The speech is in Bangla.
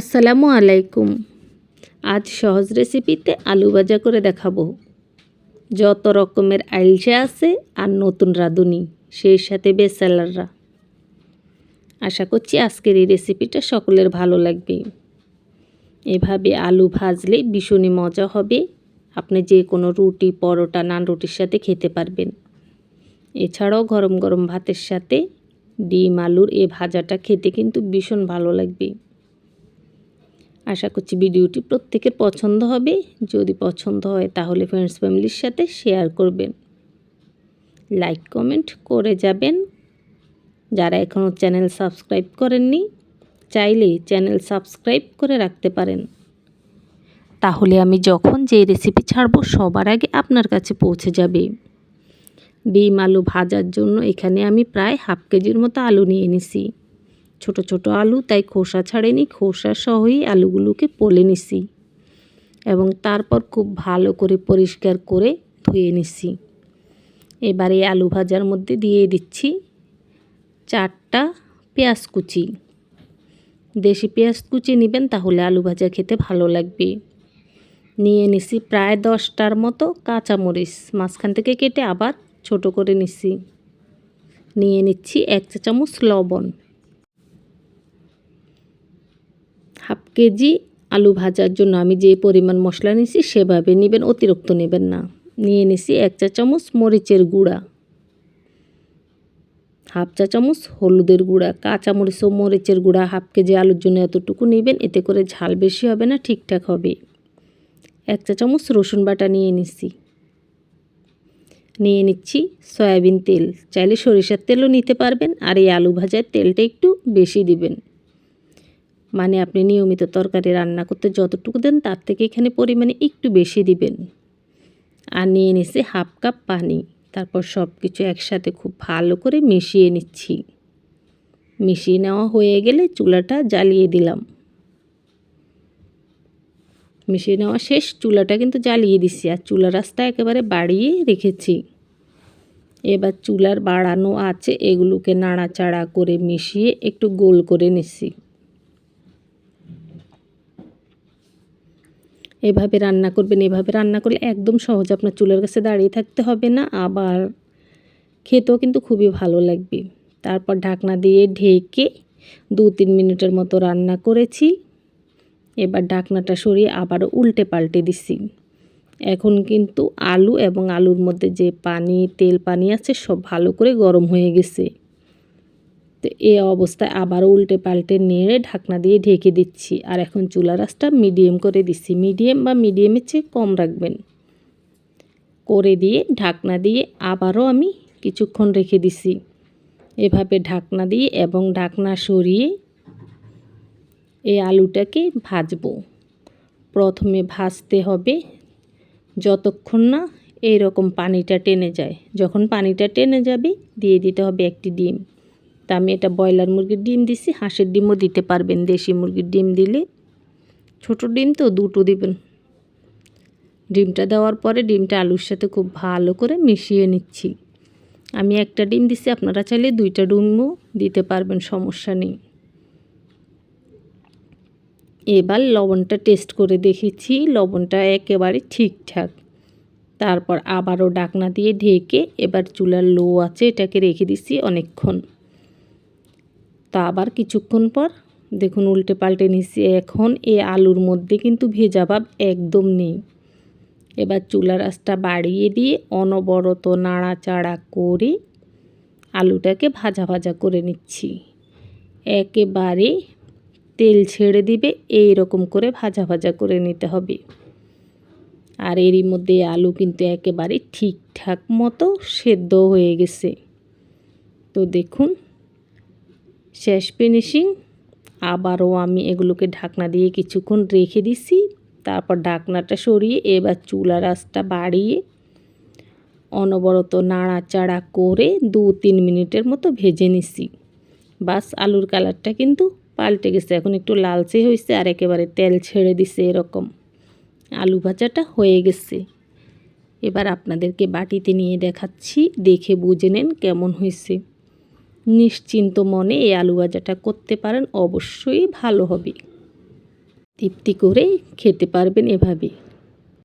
আসসালামু আলাইকুম। আজ সহজ রেসিপিতে আলু ভাজা করে দেখাবো। যত রকমের আইলসা আছে আর নতুন রাঁধুনি, সেই সাথে বেসালাররা। আশা করছি আজকের এই রেসিপিটা সকলের ভালো লাগবে। এভাবে আলু ভাজলে ভীষণই মজা হবে। আপনি যে কোনো রুটি, পরোটা, নান রুটির সাথে খেতে পারবেন। এছাড়াও গরম গরম ভাতের সাথে ডিম, আলুর এ ভাজাটা খেতে কিন্তু ভীষণ ভালো লাগবে। আশা করছি ভিডিওটি প্রত্যেকের পছন্দ হবে। যদি পছন্দ হয় তাহলে ফ্রেন্ডস ফ্যামিলির সাথে শেয়ার করবেন। লাইক কমেন্ট করে যাবেন। যারা এখনও চ্যানেল সাবস্ক্রাইব করেননি, চাইলে চ্যানেল সাবস্ক্রাইব করে রাখতে পারেন। তাহলে আমি যখন যে রেসিপি ছাড়ব সবার আগে আপনার কাছে পৌঁছে যাবে। ডিম, আলু ভাজার জন্য এখানে আমি প্রায় হাফ কেজির মতো আলু নিয়ে নিছি ছোট ছোট আলু, তাই খোসা ছাড়েনি। খোসা সহই আলুগুলোকে পলে নিছি এবং তারপর খুব ভালো করে পরিষ্কার করে ধুয়ে নিছি। এবার আলু ভাজার মধ্যে দিয়ে দিচ্ছি চারটা পেঁয়াজ কুচি। দেশি পেঁয়াজ কুচি নেবেন তাহলে আলু ভাজা খেতে ভালো লাগবে। নিয়ে নিছি প্রায় দশটার মতো কাঁচামরিচ। মাঝখান থেকে কেটে আবার ছোট করে নিছি। নিয়ে নিচ্ছি এক চা চামচ লবণ। হাফ কেজি আলু ভাজার জন্য আমি যে পরিমাণ মশলা নিছি সেভাবে নেবেন, অতিরিক্ত নেবেন না। নিয়ে নিছি এক চা চামচ মরিচের গুঁড়া, হাফ চা চামচ হলুদের গুঁড়া কাঁচামরিচ ও মরিচের গুঁড়া হাফ কেজি আলুর জন্য এতটুকু নেবেন, এতে করে ঝাল বেশি হবে না, ঠিকঠাক হবে। এক চা চামচ রসুন বাটা নিয়ে নিছি নিয়ে নিচ্ছি সয়াবিন তেল, চাইলে সরিষার তেলও নিতে পারবেন, আর এই আলু ভাজার তেলটা একটু বেশি দিবেন। মানে আপনি নিয়মিত তরকারি রান্না করতে যতটুকু দেন, তার থেকে এখানে পরিমাণে একটু বেশি দিবেন। আর নিয়ে নিচ্ছি হাফ কাপ পানি। তারপর সব কিছু একসাথে খুব ভালো করে মিশিয়ে নিচ্ছি। মিশিয়ে নেওয়া হয়ে গেলে চুলাটা জ্বালিয়ে দিলাম। মিশিয়ে নেওয়া শেষ, চুলাটা কিন্তু জ্বালিয়ে দিচ্ছি আর চুলা রাস্তা একেবারে বাড়িয়ে রেখেছি। এবার চুলার বাড়ানো আছে, এগুলোকে নাড়াচাড়া করে মিশিয়ে একটু গোল করে নিচ্ছি এভাবে রান্না করবেন, এভাবে রান্না করলে একদম সহজ আপনার চুলের কাছে দাঁড়িয়ে থাকতে হবে না, আবার খেতেও কিন্তু খুবই ভালো লাগবে। তারপর ঢাকনা দিয়ে ঢেকে দু তিন মিনিটের মতো রান্না করেছি। এবার ঢাকনাটা সরিয়ে আবারও উল্টে পাল্টে দিছি। এখন কিন্তু আলু এবং আলুর মধ্যে যে পানি, তেল পানি আছে সব ভালো করে গরম হয়ে গেছে। তো এ অবস্থায় আবার উল্টে পাল্টে নেড়ে ঢাকনা দিয়ে ঢেকে দিচ্ছি। আর এখন চুলা রাসটা মিডিয়াম করে দিচ্ছি। মিডিয়াম বা মিডিয়ামের চেয়ে কম রাখবেন। করে দিয়ে ঢাকনা দিয়ে আবারও আমি কিছুক্ষণ রেখে দিছি এভাবে ঢাকনা দিয়ে এবং ঢাকনা সরিয়ে এই আলুটাকে ভাজবো। প্রথমে ভাজতে হবে যতক্ষণ না এইরকম পানিটা টেনে যায়। যখন পানিটা টেনে যাবে, দিয়ে দিতে হবে একটি ডিম। তা আমি এটা ব্রয়লার মুরগির ডিম দিছি, হাঁসের ডিমও দিতে পারবেন, দেশি মুরগির ডিম দিলে। ছোট ডিম তো, দুটো দিবেন। ডিমটা দেওয়ার পরে ডিমটা আলুর সাথে খুব ভালো করে মিশিয়ে নিচ্ছি। আমি একটা ডিম দিছি, আপনারা চাইলে দুইটা ডিমও দিতে পারবেন, সমস্যা নেই। এবার লবণটা টেস্ট করে দেখেছি, লবণটা একেবারে ঠিকঠাক। তারপর আবারও ডাকনা দিয়ে ঢেকে এবার চুলার লো আছে এটাকে রেখে দিছি অনেকক্ষণ। তা আবার কিছুক্ষণ পর, দেখুন উল্টে পাল্টে নিচ্ছি এখন এ আলুর মধ্যে কিন্তু ভেজা ভাব একদম নেই। এবার চুলার আঁচটা বাড়িয়ে দিয়ে অনবরত নাড়াচাড়া করে আলুটাকে ভাজা ভাজা করে নিচ্ছি। একেবারে তেল ছেড়ে দিবে এই রকম করে ভাজা ভাজা করে নিতে হবে। আর এরই মধ্যে আলু কিন্তু একেবারে ঠিকঠাক মতো সেদ্ধ হয়ে গেছে। তো দেখুন শেষ ফিনিশিং আবারও আমি এগুলোকে ঢাকনা দিয়ে কিছুক্ষণ রেখে দিছি। তারপর ঢাকনাটা সরিয়ে, এবার চুলা রাসটা বাড়িয়ে অনবরত নাড়াচাড়া করে দু তিন মিনিটের মতো ভেজে নিছি। বাস, আলুর কালারটা কিন্তু পাল্টে গেছে। এখন একটু লালচে হয়েছে আর একেবারে তেল ছেড়ে দিছে এরকম। আলু ভাজাটা হয়ে গেছে। এবার আপনাদেরকে বাটিতে নিয়ে দেখাচ্ছি। দেখে বুঝে নেন কেমন হয়েছে। নিশ্চিন্ত মনে এই আলু ভাজাটা করতে পারেন, অবশ্যই ভালো হবে। তৃপ্তি করে খেতে পারবেন এভাবে